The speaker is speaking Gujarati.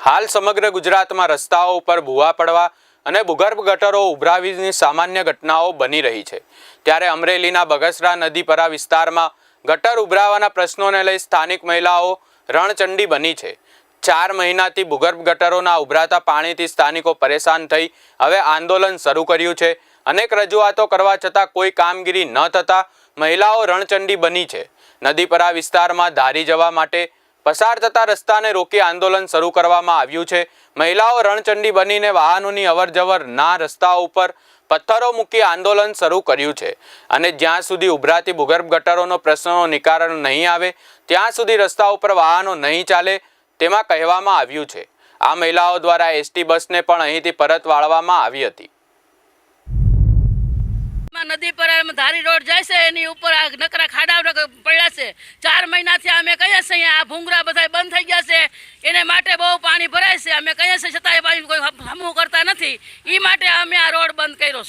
હાલ સમગ્ર ગુજરાતમાં રસ્તાઓ ઉપર ભૂવા પડવા અને ભૂગર્ભ ગટરો ઉભરાવીની સામાન્ય ઘટનાઓ બની રહી છે. ત્યારે અમરેલીના બગસરા નદીપરા વિસ્તારમાં ગટર ઉભરાવાના પ્રશ્નોને લઈ સ્થાનિક મહિલાઓ રણચંડી બની છે. ચાર મહિનાથી ભૂગર્ભ ગટરોના ઉભરાતા પાણીથી સ્થાનિકો પરેશાન થઈ હવે આંદોલન શરૂ કર્યું છે. અનેક રજૂઆતો કરવા છતાં કોઈ કામગીરી ન થતાં મહિલાઓ રણચંડી બની છે. નદીપરા વિસ્તારમાં ધારી જવા માટે પસાર થતા રસ્તાને રોકી આંદોલન શરૂ કરવામાં આવ્યું છે. મહિલાઓ રણચંડી બનીને વાહનોની અવરજવર ના રસ્તા ઉપર પથ્થરો મૂકી આંદોલન શરૂ કર્યું છે. અને જ્યાં સુધી ઉભરાતી ભૂગર્ભ ગટરોનો પ્રશ્નનો નિકારણ નહીં આવે, ત્યાં સુધી રસ્તા ઉપર વાહનો નહીં ચાલે તેમાં કહેવામાં આવ્યું છે. આ મહિલાઓ દ્વારા એસટી બસને પણ અહીંથી પરત વાળવામાં આવી હતી. નદી પર ધારી રોડ જાય છે, એની ઉપર આ નકરા ખાડા પડ્યા છે. ચાર મહિનાથી અમે કહીએ છીએ આ ભૂંગરા બધા બંધ થઈ ગયા છે. એને માટે બહુ પાણી ભરાય છે. અમે કહીએ છીએ છતાંય પાણી કોઈ હમું કરતા નથી. એ માટે અમે આ રોડ બંધ કર્યો છે.